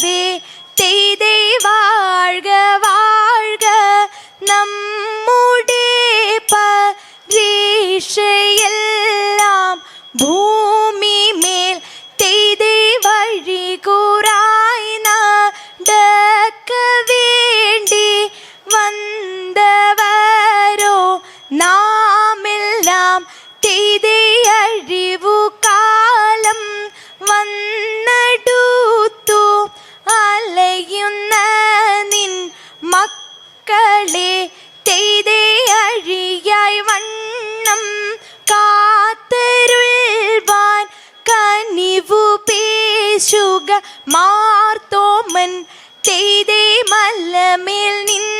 Be. Marthoman തെയ്തേ മലമേൽ നിന്ന്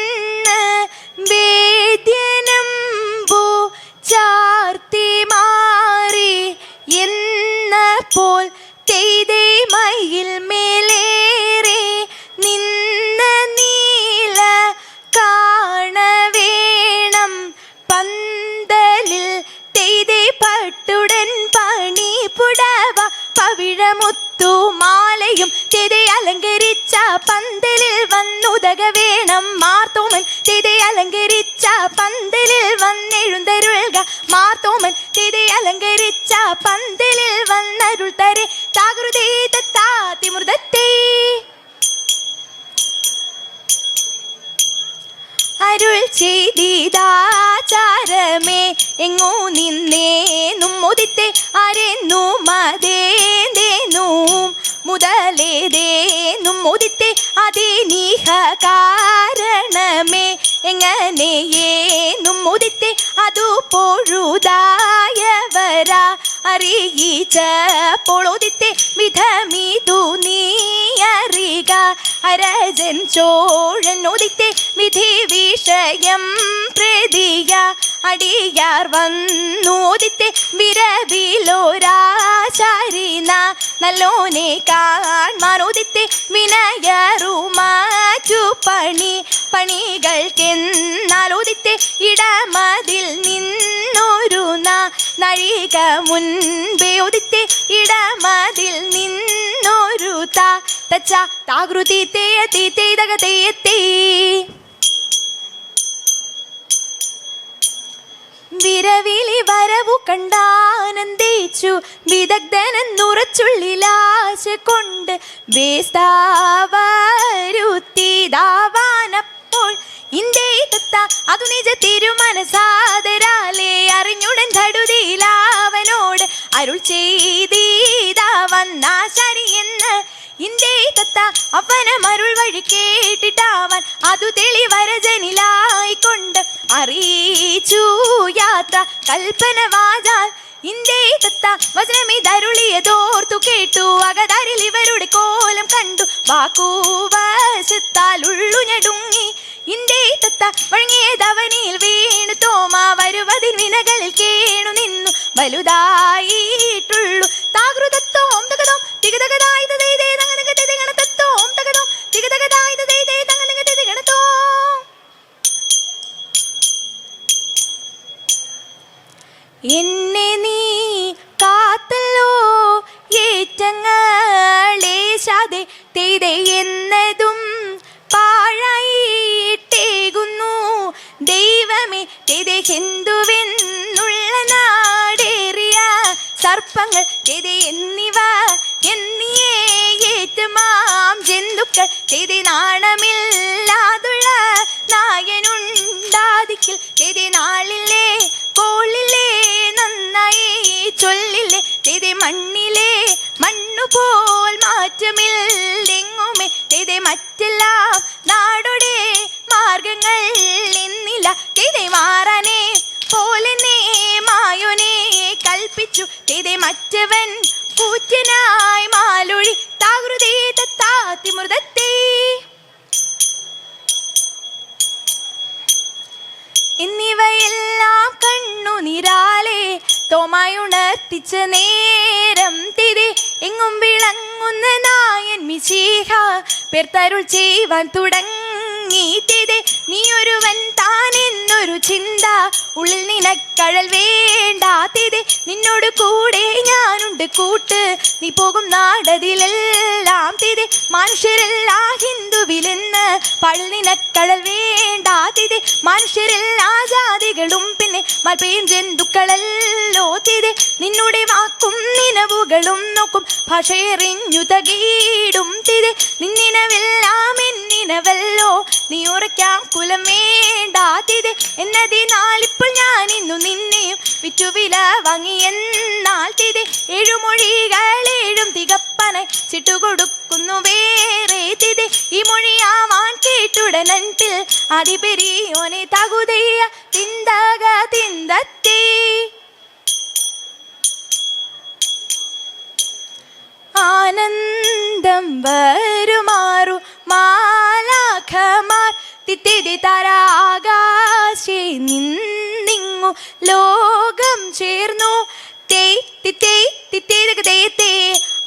പവിഴമുത്തു മാലയും തിരി അലങ്കരിച്ച പന്തലിൽ വന്നുതക വേണം മാർത്തോമൻ. തിരി അലങ്കരിച്ച പന്തലിൽ വന്നെഴുന്തരുൾക മാർത്തോമൻ. തിരി അലങ്കരിച്ച പന്തലിൽ വന്നരുൾ തരെ താകൃതേ തത്താതിമൃതത്തെ അരുൾ ചെയ്തിതാചാരമേ എങ്ങോ നിന്നേന്നും മുതിത്തെ അതു പൊഴുതായവരാ. അറിയിച്ച പൊളുതിത്തെ വിധമിതു നീ അറിക. അരജൻ ചോഴനോദിത്തെ വിധി വിഷയം പ്രതിയ അടിയാർ വന്നോദിത്തെ വിരവിലോരാചാരിന. നല്ലോനെ കാൺമാനോദിത്തെ വിനയറുമാറ്റു പണി പണികൾക്കെന്നാലോദിത്തെ ഇടമതിൽ നിന്നൊരു നഴിക മുൻപേ ഉദിത്തെ ഇടമതിൽ നിന്നൊരു താകൃതി തേയത്തി തേതക തേയത്തേ. വിരവിളി വരവു കണ്ടാനന്ദിച്ചു വിദഗ്ധനെന്നുറച്ചുള്ളിലാശ കൊണ്ട് വേസ്താവരുത്തിതാവാനപ്പോൾ അതു നിജ തിരുമനസാദരാലെ അറിഞ്ഞുടൻ ധടുതിയിലാവനോട് അരുൾ ചെയ്തീതാ വന്നാശാരി എന്ന് ഇന്ത്യ തത്ത അവനം അരുൾ വഴി കേട്ടിട്ടാവൻ അതു തെളിവരജനിലായിക്കൊണ്ട് അറിയിച്ചു യാത്ര കൽപ്പന വാചാൽ. ഇന്ത്യ തത്ത വചനമിതരുളിയതോർത്തു കേട്ടു അകതരിൽ ഇവരുടെ കോലം കണ്ടു. വാക്കൂവശത്താൽ ഉള്ളു ഞടുങ്ങി വഴങ്ങിയതവനിൽ വീണു. തോമ വരുവതിൻ വിനകളിൽ കേണു നിന്നു. വലുതായിട്ടുള്ളു. താകൃതത്വം തകതം. തികതകതായത് ദൈതേ തങ്ങനക തികണതത്തോം തകതോം. തികതകതായത് ദൈതേ തങ്ങനക തികണതോം എന്നെ നീ കാത്തല്ലോ. ഏറ്റങ്ങളേശാതെ. തെയ്തേ എന്നതും ഹിന്ദുവെന്നുള്ള നാടേറിയ സർപ്പങ്ങൾ തെയ്തെ എന്നിവ എന്നിയേ ജന്തുക്കൾ തെയ്തെ നാണമില്ലാതുള്ള നായനുണ്ടാതിക്കൽ തെയ്തെ നാളിലെ കോളിലെ നന്നായി ചൊല്ലിലെ തെയ്തെ മണ്ണിലെ മണ്ണുപോൽ മാറ്റമില്ലെങ്ങുമേ തെയ്തെ മറ്റെല്ലാം നാടോടെ മാർഗങ്ങൾ കൽപ്പിച്ചു തെയ്തെ മറ്റവൻ കൂറ്റനായി മാലൊഴി താകൃതേ തത്താതിമൃതത്തേ എന്നിവയെല്ലാം കണ്ണു നിരാലെ തോമായുണർത്തിച്ച നേരം തിരി എങ്ങും വിളങ്ങുന്ന നായൻ മിശീഹ പേർത്തരുൾ ചെയ്യുവാൻ തുടങ്ങി തിരെ നീ ഒരുവൻ താൻ എന്നൊരു ചിന്ത ഉള്ളിൽ നിനക്കഴൽ വേണ്ട നിന്നോട് കൂടെ ഞാനുണ്ട് കൂട്ട്. നീ പോകും നാടതിലെല്ലാം തിരെ. മനുഷ്യരെല്ലാ ഹിന്ദുവിലെന്ന്. പഴൽ നിനക്കഴൽ വേണ്ട തിരെ. മനുഷ്യരെല്ലാ ജാതികളും പിന്നെ മൽപ്പയും ജന്തുക്കളല്ലോ തിരെ. നിന്നുടെ വാക്കും നിലവുകളും നോക്കും. ഭാഷയെറിഞ്ഞു തകീടും തിരെ. നിന്നിനവെല്ലാം എന്നിനവല്ലോ നീ ഉറയ്ക്കാം കുലം വേണ്ട തിരെ എന്നതിനാലിപ്പോൾ ഞാൻ ഇന്നു നിന്നെയും വിറ്റുവില വാങ്ങിയെന്നാൽ തിത് ഏഴുമൊഴികൾ ഏഴും തികപ്പന ചിട്ടുകൊടുക്കുന്നു വേറെ തിത് ഈ മൊഴിയാവാൻ കേട്ടുടനൻപിൽ അതിപെരിയോനെ തകുതയ്യ തിന്തക തിന്തത്തേ. ആനന്ദം വരുമാറു മാലാഖമാർ തിത്തിരി തരാകാശേ നിന്നിങ്ങു ലോകം ചേർന്നു. തേയ് തിത്തേയ് തിത്തേതക തേ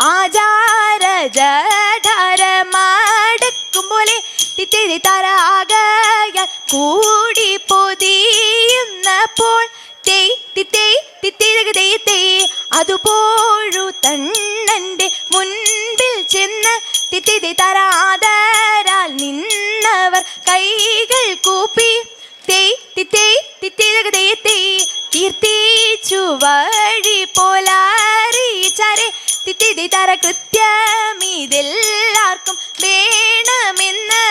ആചാര ജഠരമടക്കും പോലെ തിത്തിരി തരാകയാൽ കൂടി തിത്തേയ് തിത്തേതക തേ കീർത്തിച്ചു വഴി പോലാറിച്ചാരെ തിത്തിതി തര കൃത്യമിതെല്ലാവർക്കും വേണമെന്ന്.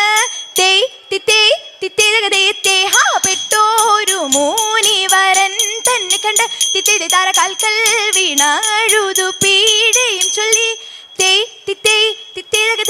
തേ തിത്തേ തിത്തേതക തേ ഹാ പെട്ടോരു മൂനിവരൻ തന്നെ കണ്ട് തിത്തേതി താര കാൽക്കൽ വീണഴുതു പീഡയും ചൊല്ലി. തേ തിത്തേ തിത്തേതക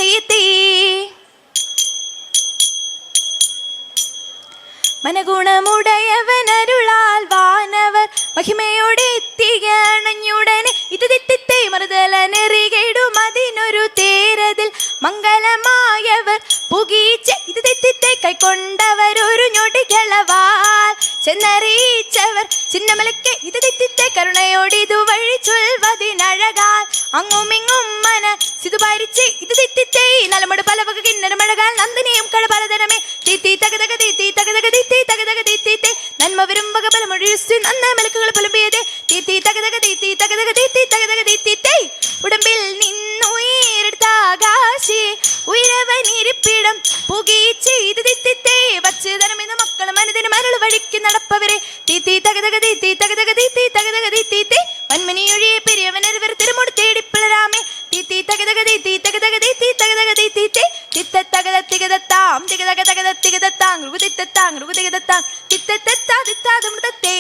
മനഗുണമുടയവനരുളാൽ വാനവർ മഹിമയോടെ എത്തിയണഞ്ഞുടനെ. ഇത് തിത്തിത്തെ മറുതലനെറികയിടും അതിനൊരു തേരതിൽ മംഗലമായവർ. പുകീച്ച് ഇത് തിത്തിത്തെ കൈക്കൊണ്ടവരൊരു ഞൊടികളവാൽ ചെന്നറിയിച്ചവർ. ചിന്നമലയ്ക്ക് ഇത് തിത്തിത്തെ കരുണയോട് ഇതുവഴി ചൊൽവതിനഴകാൽ അങ്ങുമിങ്ങും മന സിതു ഭരിച്ച് ഇത് തിത്തിത്തേ നലമട് പലവക കിന്നരമഴകാൽ നന്ദിനിയും കഴ പലതരമേ തീത്തി തകതക തീത്തി തകതക തീത്തി തകതക തിത്തിത്തെ നന്മ വരും വക പലമൊഴിച്ചു നന്ന മെലക്കുകൾ പുലമ്പിയതേ തീത്തി തകതക തീത്തി തകതക തീത്തി തകതക തിത്തിത്തെ ഉടമ്പിൽ നിന്നുയരെടുത്ത ആകാശേ ഉയരവനിരിപ്പിടം പുകീച്ച് ഇത് തിത്തിത്തെ വച്ച് തരമെന്ന് മക്കൾ മനതിന് മരൾ വഴിക്ക് നടപ്പവരെ തീത്തി തകതക തീത്തി തകതക തീത്തി തകതക തിത്തിത്തെ വന്മനിയൊഴിയെ തകത തികതത്താം തികതക തകത തികതത്താം ഋഗുതിത്തത്താം ഋഗുതികതത്താം തിത്തത്താ തിത്താ മൃതത്തേ